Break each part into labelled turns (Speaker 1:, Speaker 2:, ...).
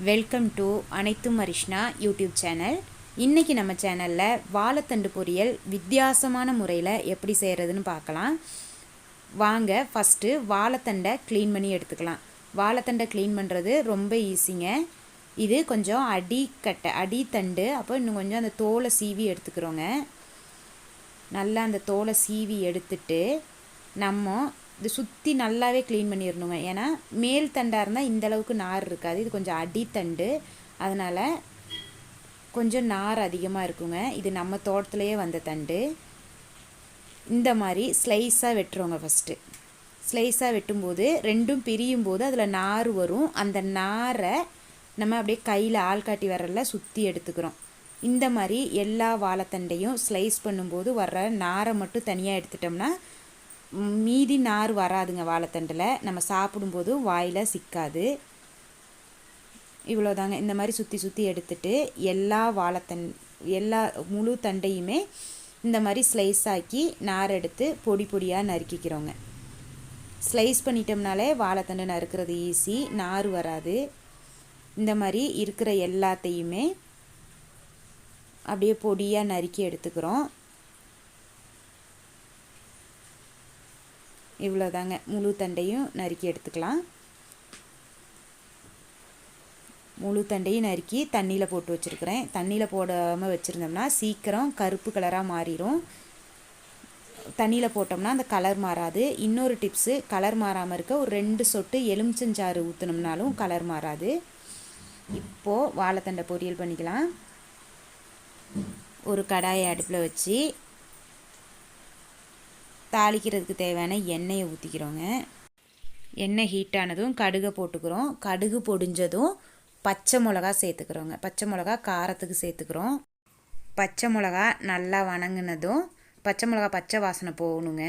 Speaker 1: Welcome to அனைத்தும் அரிஷ்னா YouTube channel. இன்றைக்கி நம்ம சேனலில் வாழைத்தண்டு பொரியல் வித்தியாசமான முறையில் எப்படி செய்கிறதுன்னு பார்க்கலாம். வாங்க ஃபஸ்ட்டு வாழைத்தண்டை க்ளீன் பண்ணி எடுத்துக்கலாம். வாழைத்தண்டை க்ளீன் பண்ணுறது ரொம்ப ஈஸிங்க இது கொஞ்சம் அடிக்கட்டை அடித்தண்டு அப்போ இன்னும் கொஞ்சம் அந்த தோலை சீவி எடுத்துக்கிறோங்க. நல்லா அந்த தோலை சீவி எடுத்துட்டு நம்ம இது சுற்றி நல்லாவே க்ளீன் பண்ணிடணுங்க ஏன்னா மேல் தண்டாக இருந்தால் இந்த அளவுக்கு நார் இருக்காது. இது கொஞ்சம் அடித்தண்டு அதனால் கொஞ்சம் நார் அதிகமாக இருக்குங்க. இது நம்ம தோட்டத்துலேயே வந்த தண்டு. இந்த மாதிரி ஸ்லைஸாக வெட்டுறோங்க ஃபஸ்ட்டு ஸ்லைஸாக வெட்டும்போது ரெண்டும் பிரியும் போது அதில் நார் வரும். அந்த நாரை நம்ம அப்படியே கையில் ஆள்காட்டி வரல சுற்றி எடுத்துக்கிறோம். இந்த மாதிரி எல்லா வாழைத்தண்டையும் ஸ்லைஸ் பண்ணும்போது வர்ற நாரை மட்டும் தனியாக எடுத்துட்டோம்னா மீதி நார் வராதுங்க வாழைத்தண்டில். நம்ம சாப்பிடும்போது வாயில் சிக்காது. இவ்வளோதாங்க இந்த மாதிரி சுற்றி சுற்றி எடுத்துட்டு எல்லா வாழைத்தண் எல்லா முழு தண்டையுமே இந்த மாதிரி ஸ்லைஸ் ஆக்கி நார் எடுத்து பொடி பொடியாக நறுக்கிக்கிறோங்க. ஸ்லைஸ் பண்ணிட்டோம்னாலே வாழைத்தண்டு நறுக்கிறது ஈஸி. நார் வராது. இந்த மாதிரி இருக்கிற எல்லாத்தையுமே அப்படியே பொடியாக நறுக்கி எடுத்துக்கிறோம். இவ்வளோதாங்க முழு தண்டையும் நறுக்கி எடுத்துக்கலாம். முழு தண்டையும் நறுக்கி தண்ணியில் போட்டு வச்சுருக்கிறேன். தண்ணியில் போடாமல் வச்சுருந்தோம்னா சீக்கிரம் கருப்பு கலராக மாறிடும் தண்ணியில் போட்டோம்னா அந்த கலர் மாறாது. இன்னொரு டிப்ஸு கலர் மாறாமல் இருக்க ஒரு ரெண்டு சொட்டு எலுமிச்சஞ்சாறு ஊற்றினோம்னாலும் கலர் மாறாது. இப்போது வாழைத்தண்டை பொரியல் பண்ணிக்கலாம். ஒரு கடாயை அடுப்பில் வச்சு தாளிக்கிறதுக்கு தேவையான எண்ணெயை ஊற்றிக்கிறோங்க எண்ணெய் ஹீட் ஆனதும் கடுகை போட்டுக்கிறோம். கடுகு பொடிஞ்சதும் பச்சை மிளகா சேர்த்துக்கிறோங்க. பச்சை மிளகா காரத்துக்கு சேர்த்துக்கிறோம். பச்சை மிளகா நல்லா வணங்கினதும் பச்சை மிளகா பச்சை வாசனை போகணுங்க.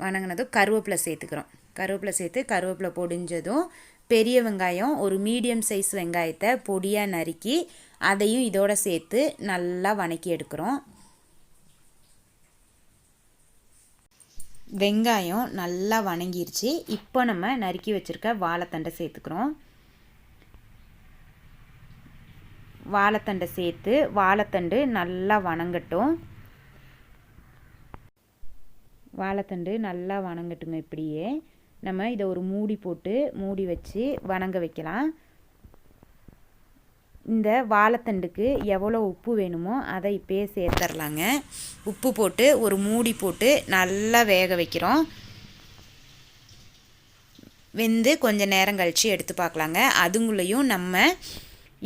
Speaker 1: வணங்கினதும் கருவேப்பிலை சேர்த்துக்கிறோம். கருவேப்பிலை சேர்த்து கருவேப்பிலை பொடிஞ்சதும் பெரிய வெங்காயம் ஒரு மீடியம் சைஸ் வெங்காயத்தை பொடியாக நறுக்கி அதையும் இதோட சேர்த்து நல்லா வணக்கி எடுக்கிறோம். வெங்காயம் நல்லா வணங்கிருச்சு. இப்போ நம்ம நறுக்கி வச்சுருக்க வாழைத்தண்டை சேர்த்துக்கிறோம். வாழைத்தண்டை சேர்த்து வாழைத்தண்டு நல்லா வணங்கட்டும். வாழைத்தண்டு நல்லா வணங்கட்டுங்க இப்படியே. நம்ம இதை ஒரு மூடி போட்டு மூடி வச்சு வணங்க வைக்கலாம். இந்த வாழைத்தண்டுக்கு எவ்வளோ உப்பு வேணுமோ அதை இப்போயே சேர்த்துர்லாங்க உப்பு போட்டு ஒரு மூடி போட்டு நல்லா வேக வைக்கிறோம். வெந்து கொஞ்சம் நேரம் கழித்து எடுத்து பார்க்கலாங்க. அதுங்குள்ளேயும் நம்ம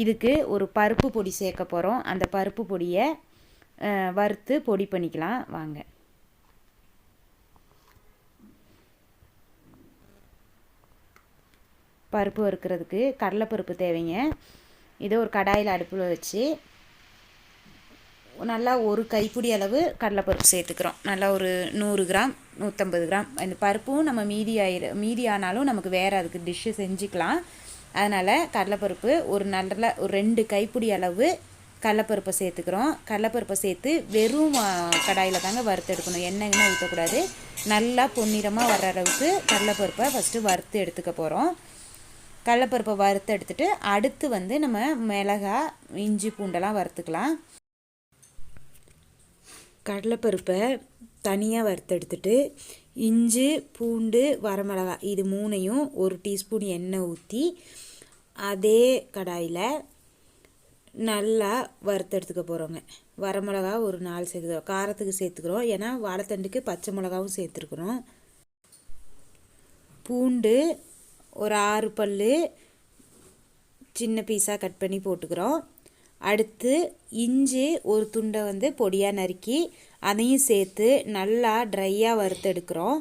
Speaker 1: இதுக்கு ஒரு பருப்பு பொடி சேர்க்க போகிறோம் அந்த பருப்பு பொடியை வறுத்து பொடி பண்ணிக்கலாம். வாங்க. பருப்பு வறுக்கிறதுக்கு கடலைப்பருப்பு தேவைங்க. இதை ஒரு கடாயில் அடுப்பில் வச்சு நல்லா ஒரு கைப்பிடி அளவு கடலைப்பருப்பு சேர்த்துக்கிறோம். நல்லா ஒரு நூறு கிராம் நூற்றம்பது கிராம். இந்த பருப்பும் நம்ம மீதி ஆயிரு மீதி ஆனாலும் நமக்கு வேறு அதுக்கு டிஷ்ஷு செஞ்சுக்கலாம். அதனால் கடலைப்பருப்பு ஒரு நல்ல ஒரு ரெண்டு கைப்பிடி அளவு கடலைப்பருப்பை சேர்த்துக்கிறோம். கடலைப்பருப்பை சேர்த்து வெறும் கடாயில் தாங்க வறுத்து எடுக்கணும். எண்ணெய்னா ஊற்றக்கூடாது நல்லா பொன்னிறமாக வர்ற அளவுக்கு கடலைப்பருப்பை ஃபஸ்ட்டு வறுத்து எடுத்துக்க போகிறோம் கடலப்பருப்பை வறுத்து எடுத்துட்டு அடுத்து வந்து நம்ம மிளகா இஞ்சி பூண்டெல்லாம் வறுத்துக்கலாம். கடலைப்பருப்பை தனியாக வறுத்தெடுத்துட்டு இஞ்சி பூண்டு வரமிளகா இது மூணையும் ஒரு டீஸ்பூன் எண்ணெய் ஊற்றி அதே கடாயில் நல்லா வறுத்தெடுத்துக்க போகிறோங்க வரமிளகா ஒரு நாலு சேர்த்துக்கிறோம். காரத்துக்கு சேர்த்துக்கிறோம். ஏன்னா வாழைத்தண்டுக்கு பச்சை மிளகாவும் சேர்த்துருக்குறோம். பூண்டு ஒரு ஆறு பல் சின்ன பீஸாக கட் பண்ணி போட்டுக்கிறோம். அடுத்து இஞ்சி ஒரு துண்டை வந்து பொடியாக நறுக்கி அதையும் சேர்த்து நல்லா ட்ரையாக வறுத்தெடுக்கிறோம்.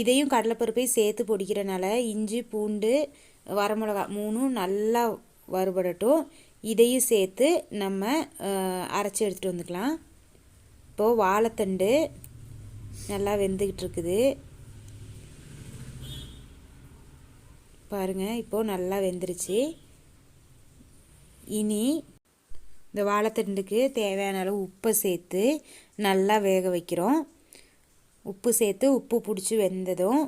Speaker 1: இதையும் கடலைப்பருப்பையும் சேர்த்து பொடிக்கிறனால இஞ்சி பூண்டு வரமிளகா மூணும் நல்லா வறுபடட்டும். இதையும் சேர்த்து நம்ம அரைச்சி எடுத்துகிட்டு வந்துக்கலாம். இப்போது வாழைத்தண்டு நல்லா வெந்துக்கிட்டு இருக்குது. பாருங்கள் இப்போது நல்லா வெந்துருச்சு. இனி இந்த வாழைத்தண்டுக்கு தேவையான அளவு உப்பை சேர்த்து நல்லா வேக வைக்கிறோம். உப்பு சேர்த்து உப்பு பிடிச்சி வெந்ததும்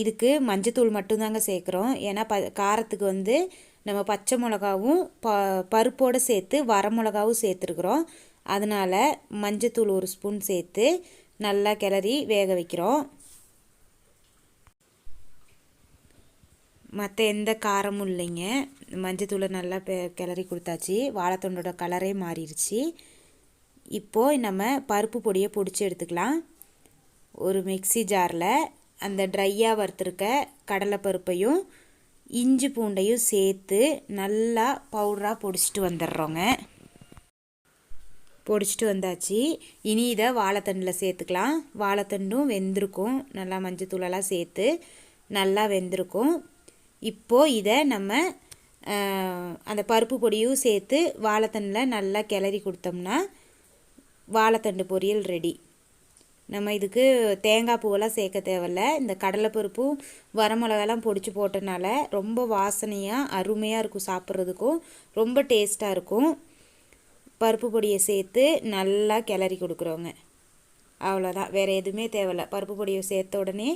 Speaker 1: இதுக்கு மஞ்சத்தூள் மட்டும்தாங்க சேர்க்குறோம். ஏன்னா ப காரத்துக்கு வந்து நம்ம பச்சை மிளகாவும் ப பருப்போடு சேர்த்து வர மிளகாவும் சேர்த்துருக்குறோம். அதனால் மஞ்சத்தூள் ஒரு ஸ்பூன் சேர்த்து நல்லா கிளறி வேக வைக்கிறோம். மற்ற எந்த காரமும் இல்லைங்க. மஞ்சத்தூளை நல்லா கிளறி கொடுத்தாச்சு. வாழைத்தண்டோட கலரே மாறிடுச்சு இப்போது நம்ம பருப்பு பொடியை பிடிச்சி எடுத்துக்கலாம். ஒரு மிக்சி ஜாரில் அந்த ட்ரையாக வறுத்துருக்க கடலைப்பருப்பையும் இஞ்சி பூண்டையும் சேர்த்து நல்லா பவுடராக பொடிச்சிட்டு வந்துடுறோங்க. பொடிச்சிட்டு வந்தாச்சு. இனி இதை வாழைத்தண்டில் சேர்த்துக்கலாம். வாழைத்தண்டும் வெந்திருக்கும். நல்லா மஞ்சத்தூளெல்லாம் சேர்த்து நல்லா வெந்திருக்கும். இப்போது இதை நம்ம அந்த பருப்பு பொடியும் சேர்த்து வாழைத்தண்டில் நல்லா கிளறி கொடுத்தோம்னா வாழைத்தண்டு பொரியல் ரெடி நம்ம இதுக்கு தேங்காய் பூவெல்லாம் சேர்க்க தேவையில்ல. இந்த கடலைப்பருப்பும் வரமிளகாலாம் பொடிச்சு போட்டனால ரொம்ப வாசனையாக அருமையாக இருக்கும் சாப்பிட்றதுக்கும். ரொம்ப டேஸ்ட்டாக இருக்கும். பருப்பு பொடியை சேர்த்து நல்லா கிளறி கொடுக்குறோங்க. அவ்வளோதான் வேறு எதுவுமே தேவையில்ல. பருப்பு பொடியை சேர்த்த உடனே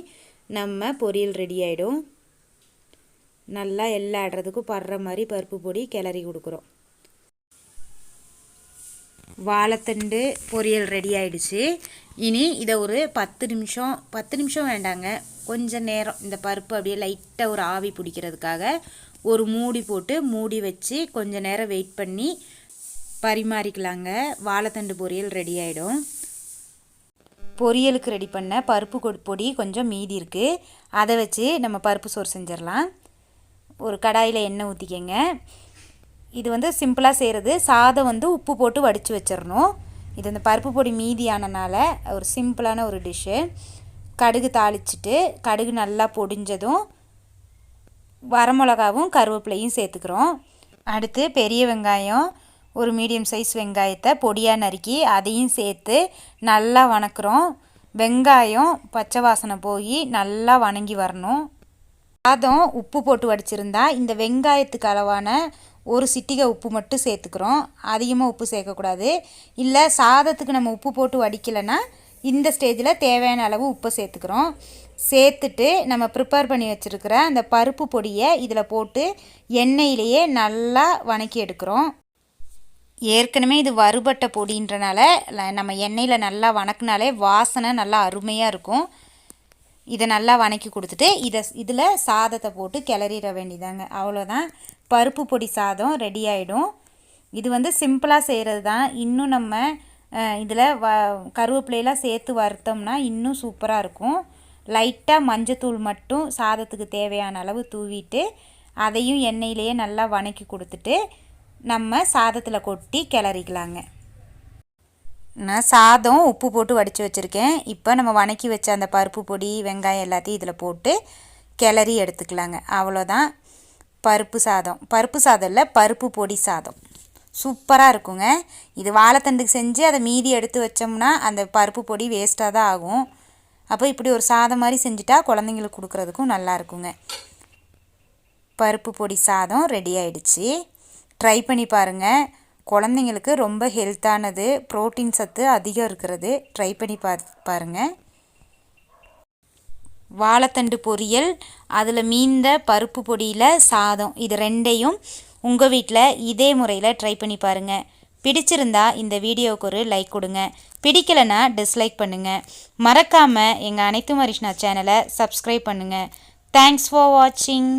Speaker 1: நம்ம பொரியல் ரெடி ஆகிடும் நல்லா எல்லா இடத்துக்கும் படுற மாதிரி பருப்பு பொடி கிளறி கொடுக்குறோம். வாழைத்தண்டு பொரியல் ரெடி ஆயிடுச்சு. இனி இதை ஒரு பத்து நிமிஷம் பத்து நிமிஷம் வேண்டாங்க. கொஞ்சம் நேரம் இந்த பருப்பு அப்படியே லைட்டாக ஒரு ஆவி பிடிக்கிறதுக்காக ஒரு மூடி போட்டு மூடி வச்சு கொஞ்சம் நேரம் வெயிட் பண்ணி பரிமாறிக்கலாங்க. வாழைத்தண்டு பொரியல் ரெடி ஆகிடும் பொரியலுக்கு ரெடி பண்ண பருப்பு பொடி கொஞ்சம் மீதி இருக்குது அதை வச்சு நம்ம பருப்பு சோறு செஞ்சிடலாம். ஒரு கடாயில் எண்ணெய் ஊற்றிக்கங்க இது வந்து சிம்பிளாக செய்கிறது சாதம் வந்து உப்பு போட்டு வடித்து வச்சிடணும் இது அந்த பருப்பு பொடி மீதியானனால ஒரு சிம்பிளான ஒரு டிஷ்ஷு கடுகு தாளிச்சிட்டு கடுகு நல்லா பொடிஞ்சதும் வரமிளகாவும் கருவேப்பிலையும் சேர்த்துக்கிறோம். அடுத்து பெரிய வெங்காயம் ஒரு மீடியம் சைஸ் வெங்காயத்தை பொடியாக நறுக்கி அதையும் சேர்த்து நல்லா வணக்குறோம். வெங்காயம் பச்சை வாசனை போய் நல்லா வணங்கி வரணும். சாதம் உப்பு போட்டு வடிச்சிருந்தா இந்த வெங்காயத்துக்கு அளவான ஒரு சிட்டிகை உப்பு மட்டும் சேர்த்துக்கிறோம். அதிகமாக உப்பு சேர்க்கக்கூடாது. இல்லை சாதத்துக்கு நம்ம உப்பு போட்டு வடிக்கலைன்னா இந்த ஸ்டேஜில் தேவையான அளவு உப்பை சேர்த்துக்கிறோம். சேர்த்துட்டு நம்ம ப்ரிப்பேர் பண்ணி வச்சுருக்கிற அந்த பருப்பு பொடியை இதில் போட்டு எண்ணெயிலேயே நல்லா வணக்கி எடுக்கிறோம். ஏற்கனவே இது வறுபட்ட பொடின்றனால நம்ம எண்ணெயில் நல்லா வணக்கினாலே வாசனை நல்லா அருமையாக இருக்கும். இதை நல்லா வணக்கி கொடுத்துட்டு இதை இதில் சாதத்தை போட்டு கிளறிட வேண்டியதாங்க. அவ்வளோதான். பருப்பு பொடி சாதம் ரெடி ஆகிடும் இது வந்து சிம்பிளாக செய்கிறது தான். இன்னும் நம்ம இதில் வ கருவேப்பிலையெல்லாம் சேர்த்து வறுத்தோம்னா இன்னும் சூப்பராக இருக்கும். லைட்டாக மஞ்சத்தூள் மட்டும் சாதத்துக்கு தேவையான அளவு தூவிட்டு அதையும் எண்ணெயிலேயே நல்லா வணக்கி கொடுத்துட்டு நம்ம சாதத்தில் கொட்டி கிளறிக்கலாங்க. நான் சாதம் உப்பு போட்டு வடித்து வச்சுருக்கேன். இப்போ நம்ம வணக்கி வச்ச அந்த பருப்பு பொடி வெங்காயம் எல்லாத்தையும் இதில் போட்டு கிளறி எடுத்துக்கலாங்க. அவ்வளோதான். பருப்பு சாதம். பருப்பு சாதம் இல்லை பருப்பு பொடி சாதம். சூப்பராக இருக்குங்க. இது வாழைத்தண்டுக்கு செஞ்சு அதை மீதி எடுத்து வச்சோம்னா அந்த பருப்பு பொடி வேஸ்ட்டாக தான் ஆகும். அப்போ இப்படி ஒரு சாதம் மாதிரி செஞ்சுட்டா குழந்தைங்களுக்கு கொடுக்குறதுக்கும் நல்லா இருக்குங்க. பருப்பு பொடி சாதம் ரெடி ஆயிடுச்சு. ட்ரை பண்ணி பாருங்கள் குழந்தைங்களுக்கு ரொம்ப ஹெல்த்தானது ப்ரோட்டீன் சத்து அதிகம் இருக்கிறது. ட்ரை பண்ணி பா பாருங்கள் வாழைத்தண்டு பொரியல் அதில் மீந்த பருப்பு பொடியில் சாதம் இது ரெண்டையும் உங்கள் வீட்டில் இதே முறையில் ட்ரை பண்ணி பாருங்கள் பிடிச்சிருந்தா இந்த வீடியோவுக்கு ஒரு லைக் கொடுங்க. பிடிக்கலைன்னா டிஸ்லைக் பண்ணுங்கள் மறக்காமல் எங்கள் அனைத்து மரிஷ்னா சேனலை சப்ஸ்கிரைப் பண்ணுங்கள் தேங்க்ஸ் ஃபார் வாட்சிங்